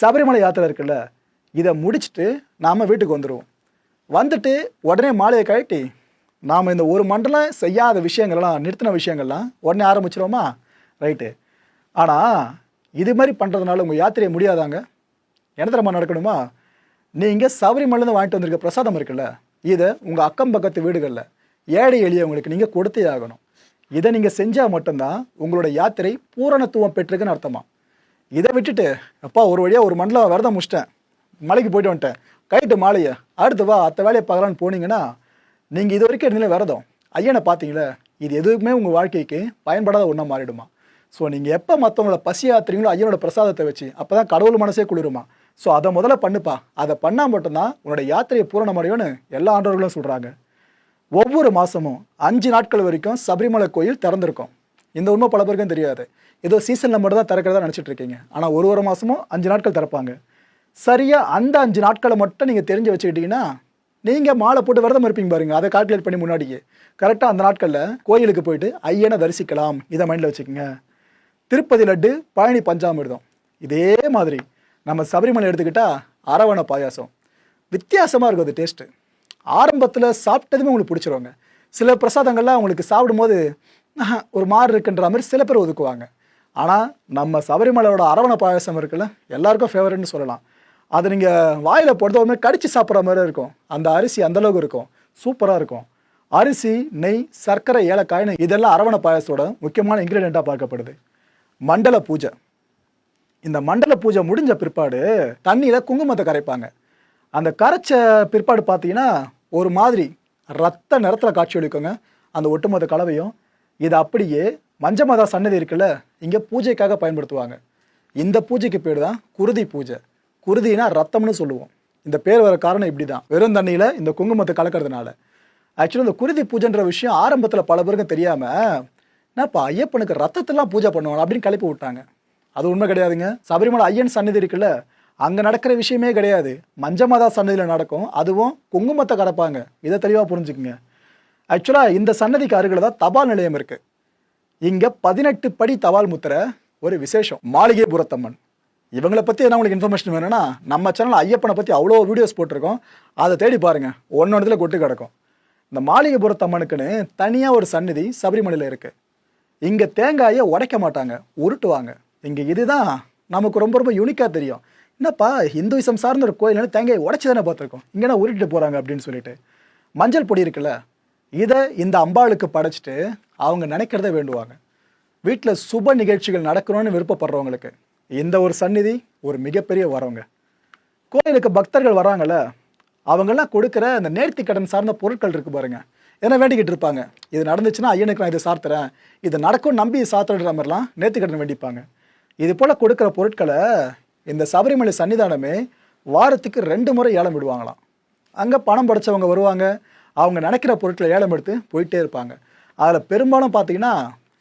சபரிமலை யாத்திரை இருக்குல்ல இதை முடிச்சுட்டு நாம் வீட்டுக்கு வந்துடுவோம் வந்துட்டு உடனே மாலையை கழட்டி நாம் இந்த ஒரு மண்டலம் செய்யாத விஷயங்கள்லாம் நிறுத்தின விஷயங்கள்லாம் உடனே ஆரம்பிச்சிருவோமா? ரைட்டு. ஆனால் இது மாதிரி பண்ணுறதுனால உங்கள் யாத்திரையை முடியாதாங்க? என்ன தெரியுமா நடக்கணுமா? நீங்கள் சபரிமலேருந்து வாங்கிட்டு வந்திருக்க பிரசாதம் இருக்குல்ல இதை உங்கள் அக்கம் பக்கத்து வீடுகளில் ஏழை எளியவங்களுக்கு நீங்கள் கொடுத்தே ஆகணும். இதை நீங்கள் செஞ்சால் மட்டும்தான் உங்களோட யாத்திரை பூரணத்துவம் பெற்றிருக்குன்னு அர்த்தமாக இதை விட்டுட்டு அப்பா ஒரு வழியாக ஒரு மண்டலம் விரதம் முடிச்சிட்டேன். மலைக்கு போயிட்டு வந்துட்டேன். கைட்டு மாலையை அடுத்து வா அத்த வேலையை பார்க்கலான்னு போனீங்கன்னா நீங்கள் இது வரைக்கும் இருந்தீங்களே விரதம். ஐயனை பார்த்தீங்களே இது எதுவுமே உங்கள் வாழ்க்கைக்கு பயன்படாத ஒன்றா மாறிடுமா? ஸோ நீங்கள் எப்போ மற்றவங்கள பசி ஆத்துறீங்களோ ஐயனோட பிரசாதத்தை வச்சு அப்போ தான் கடவுள் மனசே குளிருமா? ஸோ அதை முதல்ல பண்ணுப்பா. அதை பண்ணால் மட்டும்தான் உன்னோட யாத்திரையை பூரணமடையும்னு எல்லா ஆண்டவர்களும் சொல்கிறாங்க ஒவ்வொரு மாதமும் அஞ்சு நாட்கள் வரைக்கும் சபரிமலை கோயில் திறந்திருக்கும். இந்த உண்மை பல பேருக்கும் தெரியாது. ஏதோ சீசனில் மட்டும் தான் திறக்கிறதா நினச்சிட்டு இருக்கீங்க ஆனால் ஒரு ஒரு மாதமும் அஞ்சு நாட்கள் திறப்பாங்க. சரியாக அந்த அஞ்சு நாட்களை மட்டும் நீங்கள் தெரிஞ்சு வச்சுக்கிட்டீங்கன்னா நீங்கள் மாலை போட்டு விரதம் இருப்பீங்க பாருங்க. அதை கால்குலேட் பண்ணி முன்னாடியே. கரெக்டாக அந்த நாட்களில் கோயிலுக்கு போயிட்டு ஐயனை தரிசிக்கலாம். இதை மைண்டில் வச்சுக்கோங்க. திருப்பதி லட்டு பழனி பஞ்சாமிர்தம். இதே மாதிரி நம்ம சபரிமலை எடுத்துக்கிட்டா அரவண பாயாசம். வித்தியாசமாக இருக்கும் அது டேஸ்ட்டு ஆரம்பத்தில் சாப்பிட்டதுமே உங்களுக்கு பிடிச்சிருவாங்க. சில பிரசாதங்கள்லாம் உங்களுக்கு சாப்பிடும்போது ஒரு மாறு இருக்குன்ற மாதிரி சில பேர் ஒதுக்குவாங்க. ஆனால் நம்ம சபரிமலையோட அரவண பாயாசம் இருக்குல்ல எல்லாருக்கும் ஃபேவரட்னு சொல்லலாம். அது நீங்கள் வாயில் போடுறது ஒரு மாதிரி கடிச்சு சாப்பிட்ற மாதிரி இருக்கும். அந்த அரிசி அந்த அளவுக்கு இருக்கும். சூப்பராக இருக்கும். அரிசி நெய் சர்க்கரை ஏலக்காய்னு இதெல்லாம் அரவண பாயாசத்தோட முக்கியமான இன்க்ரீடியண்ட்டாக பார்க்கப்படுது. மண்டல பூஜை. இந்த மண்டல பூஜை முடிஞ்ச பிற்பாடு தண்ணியில் குங்குமத்தை கரைப்பாங்க. அந்த கரைச்ச பிற்பாடு பார்த்தீங்கன்னா ஒரு மாதிரி ரத்த நிறத்தில் காட்சி அளிக்குங்க. அந்த ஒட்டுமொத்த கலவையும் இது அப்படியே மஞ்சமாதா சன்னதி இருக்குல்ல இங்கே பூஜைக்காக பயன்படுத்துவாங்க. இந்த பூஜைக்கு பேர் தான் குருதி பூஜை. குருதினா ரத்தம்னு சொல்லுவோம். இந்த பேர் வர காரணம் இப்படி தான் வெறும் தண்ணியில் இந்த குங்குமத்தை கலக்கிறதுனால. ஆக்சுவலாக இந்த குருதி பூஜைன்ற விஷயம் ஆரம்பத்தில் பல பேருக்கும் தெரியாமல் என்னப்பா ஐயப்பனுக்கு ரத்தத்தெல்லாம் பூஜை பண்ணுவாங்க அப்படின்னு கிளப்பி விட்டாங்க. அது உண்மை கிடையாதுங்க. சபரிமலை ஐயன் சன்னதி இருக்குல்ல அங்கே நடக்கிற விஷயமே கிடையாது. மஞ்சமாதா சன்னதியில் நடக்கும். அதுவும் குங்குமத்தை கலப்பாங்க. இதை தெளிவாக புரிஞ்சுக்குங்க. ஆக்சுவலாக இந்த சன்னதிக்கு அருகில் தான் தபால் நிலையம் இருக்குது இங்கே பதினெட்டு படி தபால் முத்திர ஒரு விசேஷம். மாளிகை புரத்தம்மன். இவங்களை பற்றி என்ன உங்களுக்கு இன்ஃபர்மேஷன் வேணும்னா நம்ம சேனல் ஐயப்பனை பற்றி அவ்வளோ வீடியோஸ் போட்டிருக்கோம். அதை தேடி பாருங்க. ஒன்னொன்றத்தில் கொட்டு கிடக்கும். இந்த மாளிகைபுரத்தம்மனுக்குன்னு தனியாக ஒரு சந்நிதி சபரிமலையில் இருக்குது இங்கே தேங்காயை உடைக்க மாட்டாங்க. உருட்டுவாங்க. இங்கே இதுதான் நமக்கு ரொம்ப ரொம்ப யூனிக்காக தெரியும். என்னப்பா இந்துவிசம் சார்ந்த ஒரு கோயில் தேங்காயை உடைச்சி தானே பார்த்துருக்கோம். இங்கே உருட்டிட்டு போகிறாங்க அப்படின்னு சொல்லிட்டு. மஞ்சள் பொடி இருக்குல்ல இதை இந்த அம்பாளுக்கு படைச்சிட்டு அவங்க நினைக்கிறத வேண்டுவாங்க. வீட்டில் சுப நிகழ்ச்சிகள் நடக்கணும்னு விருப்பப்படுறவங்களுக்கு இந்த ஒரு சந்நிதி ஒரு மிகப்பெரிய வரவங்க. கோயிலுக்கு பக்தர்கள் வராங்கல்ல அவங்கெல்லாம் கொடுக்குற அந்த நேர்த்தி கடன் சார்ந்த பொருட்கள் இருக்குது பாருங்க. ஏன்னா வேண்டிக்கிட்டு இருப்பாங்க? இது நடந்துச்சுன்னா ஐயனுக்கு நான் இதை சாத்துறேன். இது நடக்கும் நம்பி சாத்துறன்ற மாதிரிலாம் நேர்த்தி கடன் வேண்டிப்பாங்க. இது போல் கொடுக்குற பொருட்களை இந்த சபரிமலை சன்னிதானமே வாரத்துக்கு ரெண்டு முறை ஏலம் விடுவாங்களாம். அங்கே பணம் படைச்சவங்க வருவாங்க. அவங்க நினைக்கிற பொருட்களை ஏலம் எடுத்து போயிட்டே இருப்பாங்க. அதில் பெரும்பாலும் பார்த்தீங்கன்னா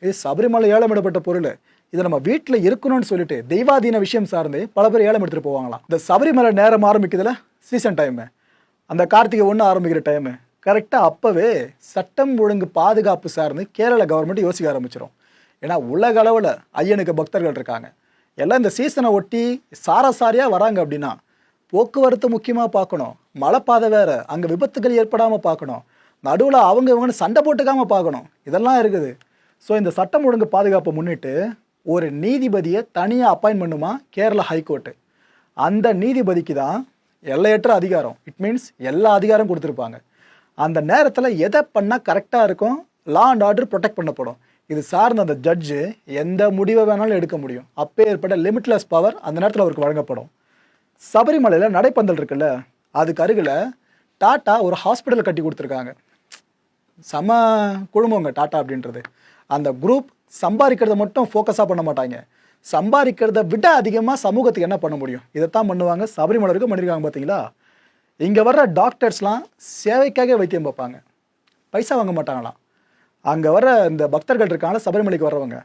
இது சபரிமலை ஏலமிடப்பட்ட பொருள். இதை நம்ம வீட்டில் இருக்கணும்னு சொல்லிட்டு தெய்வாதீன விஷயம் சார்ந்து பல பேர் ஏலம் எடுத்துகிட்டு போவாங்களாம். இந்த சபரிமலை நேரம் ஆரம்பிக்கிறதுல சீசன் டைமு அந்த கார்த்திகை ஒன்று ஆரம்பிக்கிற டைமு கரெக்டாக அப்போவே சட்டம் ஒழுங்கு பாதுகாப்பு சார்ந்து கேரள கவர்மெண்ட் யோசிக்க ஆரம்பிச்சிடும் ஏன்னா உலக அளவில் ஐயனுக்கு பக்தர்கள் இருக்காங்க. எல்லாம் இந்த சீசனை ஒட்டி சாரசாரியாக வராங்க அப்படின்னா போக்குவரத்து முக்கியமாக பார்க்கணும். மலைப்பாதை வேறு. அங்கே விபத்துகள் ஏற்படாமல் பார்க்கணும். நடுவில் அவங்க இவங்கன்னு சண்டை போட்டுக்காமல் பார்க்கணும். இதெல்லாம் இருக்குது. ஸோ இந்த சட்டம் ஒழுங்கு பாதுகாப்பை முன்னிட்டு ஒரு நீதிபதியை தனியாக அப்பாயின் பண்ணுமா? Kerala high court. அந்த நீதிபதிக்கு தான் எல்லையற்ற அதிகாரம். இட் மீன்ஸ் எல்லா அதிகாரம் கொடுத்துருப்பாங்க. அந்த நேரத்தில் எதை பண்ணால் கரெக்டாக இருக்கும்? லா அண்ட் ஆர்டர் ப்ரொடெக்ட் பண்ணப்படும். இது சார்ந்த அந்த ஜட்ஜு எந்த முடிவை வேணாலும் எடுக்க முடியும். அப்போ ஏற்பட்ட லிமிட்லெஸ் பவர் அந்த நேரத்தில் அவருக்கு வழங்கப்படும். சபரிமலையில் நடைப்பந்தல் இருக்குல்ல அதுக்கு அருகில் டாட்டா ஒரு ஹாஸ்பிட்டல் கட்டி கொடுத்துருக்காங்க. செம குழுமங்க டாட்டா அப்படின்றது. அந்த குரூப் சம்பாதிக்கிறத மட்டும் ஃபோக்கஸாக பண்ண மாட்டாங்க. சம்பாதிக்கிறத விட அதிகமாக சமூகத்துக்கு என்ன பண்ண முடியும்? இதைத்தான் பண்ணுவாங்க. சபரிமலை வரைக்கும் பண்ணியிருக்காங்க பார்த்தீங்களா இங்கே வர்ற டாக்டர்ஸ்லாம் சேவைக்காக வைத்தியம் பார்ப்பாங்க. பைசா வாங்க மாட்டாங்களாம். அங்கே வர இந்த பக்தர்கள் இருக்காங்களா சபரிமலைக்கு வர்றவங்க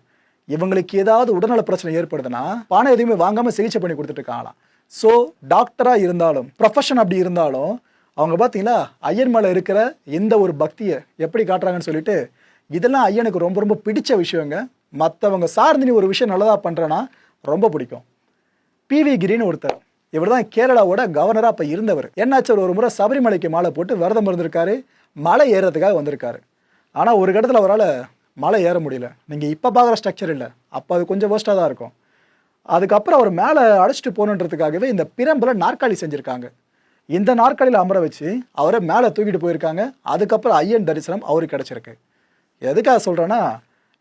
இவங்களுக்கு ஏதாவது உடல்நல பிரச்சனை ஏற்படுதுன்னா பணம் எதுவுமே வாங்காமல் சிகிச்சை பண்ணி கொடுத்துட்டு இருக்காங்களாம். ஸோ டாக்டராக இருந்தாலும் ப்ரொஃபஷன் அப்படி இருந்தாலும் அவங்க பார்த்தீங்களா ஐயன் மேலே இருக்கிற இந்த ஒரு பக்தியை எப்படி காட்டுறாங்கன்னு சொல்லிட்டு இதெல்லாம் ஐயனுக்கு ரொம்ப ரொம்ப பிடிச்ச விஷயங்க. மற்றவங்க சார்ந்து நீ ஒரு விஷயம் நல்லதாக பண்ணுறேன்னா ரொம்ப பிடிக்கும். பிவி கிரின்னு ஒருத்தர் இவர் தான் கேரளாவோட கவர்னராக அப்போ இருந்தவர். என்னாச்சு அவர் ஒரு முறை சபரிமலைக்கு மாலை போட்டு விரதம் இருந்திருக்காரு மலை ஏறுறதுக்காக வந்திருக்காரு. ஆனால் ஒரு இடத்துல அவரால் மலை ஏற முடியல. நீங்கள் இப்போ பார்க்குற ஸ்ட்ரக்சர் இல்லை. அப்போ அது கொஞ்சம் வேஸ்ட்டாக தான் இருக்கும். அதுக்கப்புறம் அவர் மேலே அழைச்சிட்டு போகணுன்றதுக்காகவே இந்த பிரம்பில் நாற்காலி செஞ்சுருக்காங்க. இந்த நாற்காலியில் அமர வச்சு அவரை மேலே தூக்கிட்டு போயிருக்காங்க. அதுக்கப்புறம் ஐயன் தரிசனம் அவருக்கு கிடச்சிருக்கு. எதுக்காக சொல்கிறேன்னா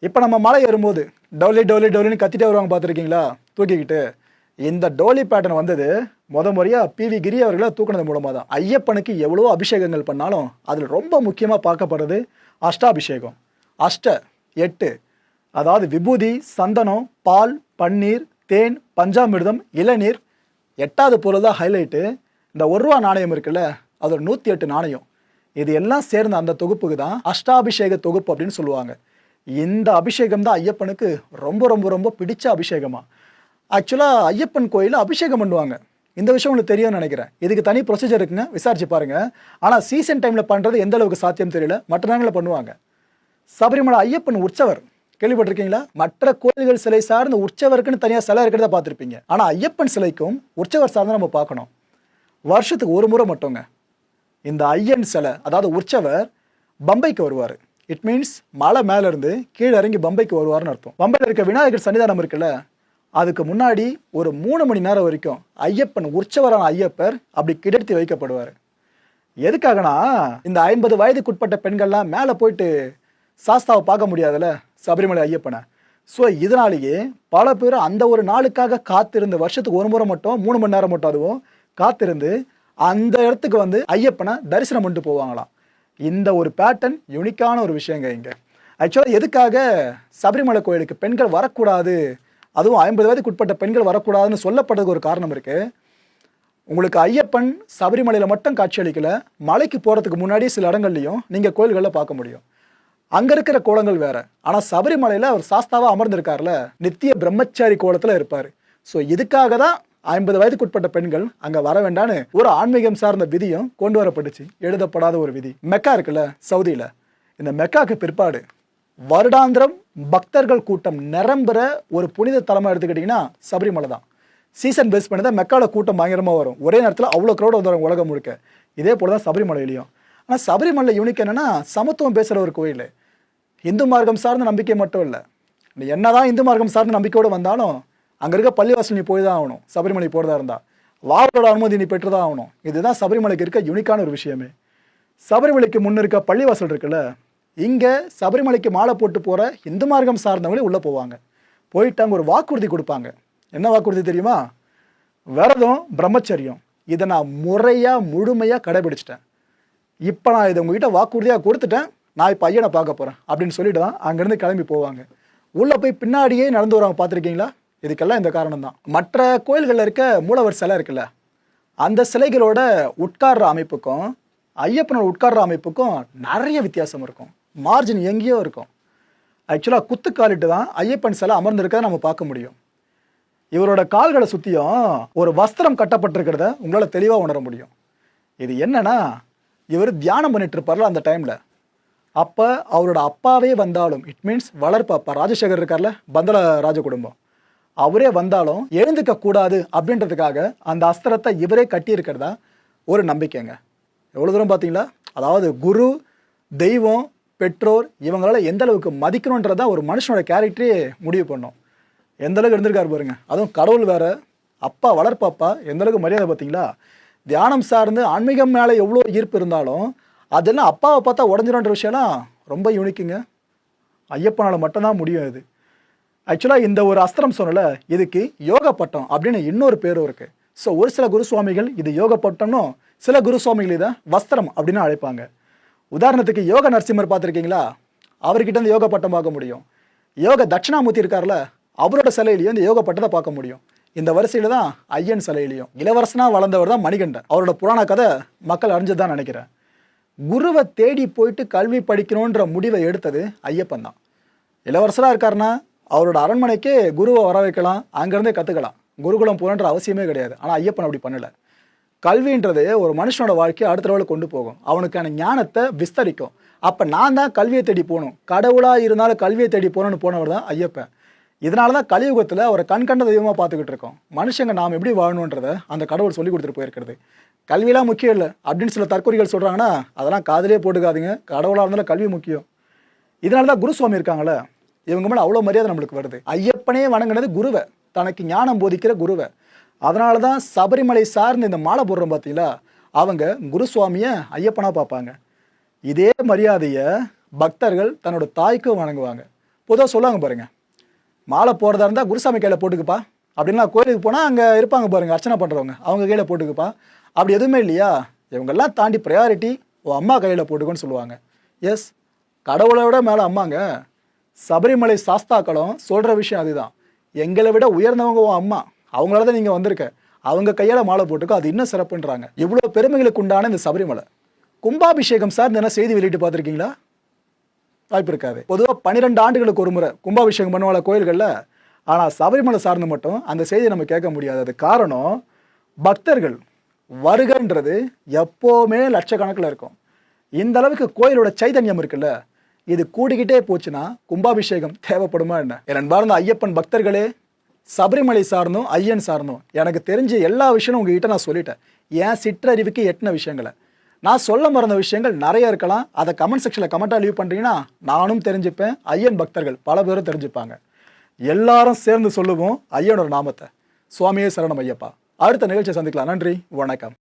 இப்போ நம்ம மலை ஏறும்போது டோலி டோலி டோலின்னு கத்திட்டே வருவாங்க பார்த்துருக்கீங்களா? தூக்கிக்கிட்டு. இந்த டோலி பேட்டர்ன் வந்தது முத முறையாக பிவி கிரி அவர்களை தூக்குனது மூலமாக தான் ஐயப்பனுக்கு எவ்வளோ அபிஷேகங்கள் பண்ணாலும் அதில் ரொம்ப முக்கியமாக பார்க்கப்படுறது அஷ்டாபிஷேகம். அஷ்ட எட்டு அதாவது விபூதி சந்தனம் பால் பன்னீர் தேன் பஞ்சாமிர்தம் இளநீர் எட்டாவது பொருள் தான் ஹைலைட்டு இந்த ஒரு ரூபா நாணயம் இருக்குல்ல அது ஒரு நூற்றி எட்டு நாணயம். இது எல்லாம் சேர்ந்த அந்த தொகுப்புக்கு தான் அஷ்டாபிஷேக தொகுப்பு அப்படின்னு சொல்லுவாங்க. இந்த அபிஷேகம் தான் ஐயப்பனுக்கு ரொம்ப ரொம்ப ரொம்ப பிடிச்ச அபிஷேகமா. ஆக்சுவலாக ஐயப்பன் கோயிலில் அபிஷேகம் பண்ணுவாங்க. இந்த விஷயம் உங்களுக்கு தெரியும்னு நினைக்கிறேன். இதுக்கு தனி ப்ரொசீஜர் இருக்குங்க விசாரிச்சு பாருங்க. ஆனால் சீசன் டைமில் பண்ணுறது எந்த அளவுக்கு சாத்தியம் தெரியல. மற்ற நேரங்களில் பண்ணுவாங்க. சபரிமலை ஐயப்பன் உற்சவர். கேள்விப்பட்டிருக்கீங்களா? மற்ற கோயில்கள் சிலை சார்ந்த உற்சவருக்குன்னு தனியாக சிலை இருக்கிறத பார்த்துருப்பீங்க. ஆனால் ஐயப்பன் சிலைக்கும் உற்சவர் சார்ந்து நம்ம பார்க்கணும். வருஷத்துக்கு ஒரு முறை மட்டுங்க. இந்த ஐயன் சிலை அதாவது உற்சவர் பம்பைக்கு வருவார். இட் மீன்ஸ் மலை மேலேருந்து கீழே இறங்கி பம்பைக்கு வருவார்னு அர்த்தம். பம்பையில் இருக்க விநாயகர் சன்னிதானம் இருக்குல்ல அதுக்கு முன்னாடி ஒரு மூணு மணி நேரம் வரைக்கும் ஐயப்பன் உற்சவரான ஐயப்பர் அப்படி கிடத்தி வைக்கப்படுவார். எதுக்காகனா இந்த ஐம்பது வயதுக்குட்பட்ட பெண்கள்லாம் மேலே போயிட்டு சாஸ்தாவை பார்க்க முடியாதுல்ல? சபரிமலை ஐயப்பனை. ஸோ இதனாலேயே பல பேர் அந்த ஒரு நாளுக்காக காத்திருந்து வருஷத்துக்கு ஒரு முறை மட்டும் மூணு மணி நேரம் மட்டும் அதுவும் காத்திருந்து அந்த இடத்துக்கு வந்து ஐயப்பனை தரிசனம் பண்ணிட்டு போவாங்களாம். இந்த ஒரு பேட்டர்ன் யூனிக்கான ஒரு விஷயங்க இங்கே. ஆக்சுவலாக எதுக்காக சபரிமலை கோயிலுக்கு பெண்கள் வரக்கூடாது? அதுவும் ஐம்பது வயதுக்கு உட்பட்ட பெண்கள் வரக்கூடாதுன்னு சொல்லப்பட்டதுக்கு ஒரு காரணம் இருக்குது உங்களுக்கு ஐயப்பன் சபரிமலையில் மட்டும் காட்சியளிக்கல மலைக்கு போகிறதுக்கு முன்னாடி சில இடங்கள்லையும் நீங்கள் கோயில்களில் பார்க்க முடியும். அங்கே இருக்கிற கோலங்கள் வேற. ஆனால் சபரிமலையில் அவர் சாஸ்தாவாக அமர்ந்திருக்காருல நித்திய பிரம்மச்சாரி கோலத்தில் இருப்பார். ஸோ இதுக்காக தான் ஐம்பது வயதுக்குட்பட்ட பெண்கள் அங்கே வர வேண்டான்னு ஒரு ஆன்மீகம் சார்ந்த விதியும் கொண்டு வரப்பட்டுச்சு. எழுதப்படாத ஒரு விதி. மெக்கா இருக்குல்ல சவுதியில். இந்த மெக்காக்கு பிற்பாடு வருடாந்திரம் பக்தர்கள் கூட்டம் நிரம்புற ஒரு புனித தலமாக எடுத்துக்கிட்டிங்கன்னா சபரிமலை தான். சீசன் பேஸ் பண்ணி தான் மெக்காவில் கூட்டம் பயங்கரமாக வரும். ஒரே நேரத்தில் அவ்வளோ க்ரௌட் வந்துடும் உலகம் முழுக்க. இதே போல தான் சபரிமலையிலையும். ஆனால் சபரிமலை யூனிக் என்னன்னா சமத்துவம் பேசுகிற ஒரு கோயில். இந்து மார்க்கம் சார்ந்த நம்பிக்கை மட்டும் இல்லை. நீ என்னதான் இந்து மார்க்கம் சார்ந்த நம்பிக்கையோடு வந்தாலும் அங்கே இருக்க பள்ளிவாசல் நீ போய் தான் ஆகணும். சபரிமலை போகிறதா இருந்தால் வாவரோட அனுமதி நீ பெற்று தான் ஆகணும். இதுதான் சபரிமலைக்கு இருக்க யூனிக்கான ஒரு விஷயமே. சபரிமலைக்கு முன்ன இருக்க பள்ளிவாசல் இருக்குல்ல இங்கே சபரிமலைக்கு மாலை போட்டு போகிற இந்து மார்க்கம் சார்ந்தவங்களே உள்ளே போவாங்க. போயிட்டு அங்கே ஒரு வாக்குறுதி கொடுப்பாங்க. என்ன வாக்குறுதி தெரியுமா? விரதம் பிரம்மச்சரியம். இதை நான் முறையாக முழுமையாக கடைபிடிச்சிட்டேன். இப்போ நான் இதை உங்ககிட்ட வாக்குறுதியாக கொடுத்துட்டேன். நான் இப்போ ஐயனை பார்க்க போகிறேன் அப்படின்னு சொல்லிட்டு தான் அங்கேருந்து கிளம்பி போவாங்க. உள்ளே போய் பின்னாடியே நடந்து வருவாங்க பார்த்துருக்கீங்களா? இதுக்கெல்லாம் இந்த காரணம் தான் மற்ற கோயில்களில் இருக்க மூலவர் சிலை இருக்குல்ல அந்த சிலைகளோட உட்கார்ற அமைப்புக்கும் ஐயப்பனோட உட்கார்ற அமைப்புக்கும் நிறைய வித்தியாசம் இருக்கும். மார்ஜின் எங்கேயோ இருக்கும். ஆக்சுவலாக குத்துக்காலிட்டு தான் ஐயப்பன் சிலை அமர்ந்திருக்கதை நம்ம பார்க்க முடியும். இவரோட கால்களை சுற்றியும் ஒரு வஸ்திரம் கட்டப்பட்டிருக்கிறத உங்களால் தெளிவாக உணர முடியும். இது என்னன்னா இவர் தியானம் பண்ணிட்டு இருப்பார்ல அந்த டைமில் அப்போ அவரோட அப்பாவே வந்தாலும் இட் மீன்ஸ் வளர்ப்பு அப்பா ராஜசேகர் இருக்கார்ல பந்தல ராஜ குடும்பம் அவரே வந்தாலும் எழுந்துக்க கூடாது அப்படின்றதுக்காக அந்த அஸ்திரத்தை இவரே கட்டியிருக்கிறதா ஒரு நம்பிக்கைங்க. எவ்வளோ தூரம் பார்த்தீங்களா? அதாவது குரு தெய்வம் பெற்றோர் இவங்களால எந்த அளவுக்கு மதிக்கணுன்றதா ஒரு மனுஷனோட கேரக்டரே முடிவு பண்ணும். எந்த அளவுக்கு இருந்திருக்காரு பாருங்க. அதுவும் கடவுள் வேற அப்பா வளர்ப்பப்பா எந்த அளவுக்கு மரியாதை பார்த்தீங்களா? தியானம் சார்ந்து ஆன்மீகம் மேலே எவ்வளோ ஈர்ப்பு இருந்தாலும் அதெல்லாம் அப்பாவை பார்த்தா உடஞ்சிடும்ன்ற விஷயம்லாம் ரொம்ப யூனிக்குங்க ஐயப்பனால் மட்டும்தான் முடியும் இது. ஆக்சுவலாக இந்த ஒரு அஸ்திரம் சொன்னல இதுக்கு யோக பட்டம் அப்படின்னு இன்னொரு பேரும் இருக்குது ஸோ ஒரு சில குருசுவாமிகள் இது யோக பட்டம்னும் சில குருசுவாமிகள் இதை வஸ்திரம் அப்படின்னு அழைப்பாங்க. உதாரணத்துக்கு யோக நரசிம்மர் பார்த்துருக்கீங்களா? அவர்கிட்ட இந்த யோக பட்டம் பார்க்க முடியும். யோக தட்சிணாமூர்த்தி இருக்கார்ல அவரோட சிலையிலையும் இந்த யோக பட்டத்தை பார்க்க முடியும். இந்த வரிசையில் தான் ஐயன் சிலையிலையும். இளவரசனா வளர்ந்தவர் தான் மணிகண்டன். அவரோட புராண கதை மக்கள் அறிஞ்சது தான் நினைக்கிறேன். குருவை தேடி போயிட்டு கல்வி படிக்கணுன்ற முடிவை எடுத்தது ஐயப்பன் தான். இளவரசராக இருக்காருன்னா அவரோட அரண்மனைக்கே குருவை வர வைக்கலாம் அங்கேருந்தே கற்றுக்கலாம் குருகுலம் போகணுன்ற அவசியமே கிடையாது. ஆனால் ஐயப்பன் அப்படி பண்ணலை. கல்வின்றது ஒரு மனுஷனோட வாழ்க்கையை அடுத்த லெவலில் கொண்டு போகும். அவனுக்கான ஞானத்தை விஸ்தரிக்கும். அப்போ நான் தான் கல்வியை தேடி போகணும். கடவுளாக இருந்தாலும் கல்வியை தேடி போகணும்னு போனவர் தான் ஐயப்பன். இதனால தான் கலியுகத்தில் ஒரு கண்கண்ட தெய்வமாக பார்த்துக்கிட்டு இருக்கோம். மனுஷங்க நாம் எப்படி வாழணுன்றதை அந்த கடவுள் சொல்லி கொடுத்துட்டு போயிருக்கிறது. கல்வியெலாம் முக்கியம் இல்லை. அப்படின்னு சில தற்கொலைகள் சொல்கிறாங்கன்னா அதெல்லாம் காதலே போட்டுக்காதீங்க. கடவுளாக இருந்தாலும் கல்வி முக்கியம். இதனால தான் குருசுவாமி இருக்காங்களே இவங்க மேலே அவ்வளோ மரியாதை நம்மளுக்கு வருது. ஐயப்பனே வணங்கினது குருவை. தனக்கு ஞானம் போதிக்கிற குருவை. அதனால தான் சபரிமலை சார்ந்து இந்த மாலை போடுறோம் பார்த்தீங்களா அவங்க குருசுவாமியை ஐயப்பனாக பார்ப்பாங்க. இதே மரியாதையை பக்தர்கள் தன்னோட தாய்க்கும் வணங்குவாங்க. பொதுவாக சொல்லுவாங்க பாருங்கள் மாலை போடுறதா இருந்தால் குருசாமி கையில் போட்டுக்குப்பா. அப்படின்னா கோயிலுக்கு போனால் அங்கே இருப்பாங்க பாருங்க அர்ச்சனை பண்ணுறவங்க அவங்க கையில் போட்டுக்குப்பா. அப்படி எதுவுமே இல்லையா? இவங்கெல்லாம் தாண்டி ப்ரையாரிட்டி உன் அம்மா கையில் போட்டுக்கோன்னு சொல்லுவாங்க. எஸ் கடவுளை விட மேலே அம்மாங்க. சபரிமலை சாஸ்தாக்களும் சொல்கிற விஷயம் அதுதான். எங்களை விட உயர்ந்தவங்க உன் அம்மா. அவங்களால தான் நீங்கள் வந்திருக்க. அவங்க கையால் மாலை போட்டுக்கோ அது இன்னும் சிறப்புன்றாங்க. இவ்வளோ பெருமைகளுக்கு உண்டான இந்த சபரிமலை. கும்பாபிஷேகம் சார் என்ன செய்தி வெளியிட்டு பார்த்துருக்கீங்களா? வாய்ப்பு இருக்காது. பொதுவாக பன்னிரெண்டு ஆண்டுகளுக்கு ஒரு முறை கும்பாபிஷேகம் பண்ணுவாங்க கோயில்களில். ஆனால் சபரிமலை சார்ந்து மட்டும் அந்த செய்தியை நம்ம கேட்க முடியாது. அது காரணம் பக்தர்கள். வருகன்றது எப்போவுமே லட்சக்கணக்கில் இருக்கும். இந்த அளவுக்கு கோயிலோட சைதன்யம் இருக்குல்ல இது கூடிக்கிட்டே போச்சுன்னா கும்பாபிஷேகம் தேவைப்படுமா என்ன? என் அன்பார்ந்த ஐயப்பன் பக்தர்களே சபரிமலை சார்ந்தும் ஐயன் சார்ந்தும் எனக்கு தெரிஞ்ச எல்லா விஷயமும் உங்ககிட்ட நான் சொல்லிட்டேன். என் சிற்றறிவுக்கு எட்டின விஷயங்களை. நான் சொல்ல மறந்த விஷயங்கள் நிறைய இருக்கலாம். அதை கமெண்ட் செக்ஷனில் கமெண்ட்டாக லீவ் பண்ணுறீங்கன்னா நானும் தெரிஞ்சுப்பேன் ஐயன் பக்தர்கள் பல பேரும் தெரிஞ்சுப்பாங்க. எல்லாரும் சேர்ந்து சொல்லுவோம் ஐயனோட நாமத்தை. சுவாமியே சரணம் ஐயப்பா. அடுத்த நிகழ்ச்சியை சந்திக்கலாம். நன்றி வணக்கம்.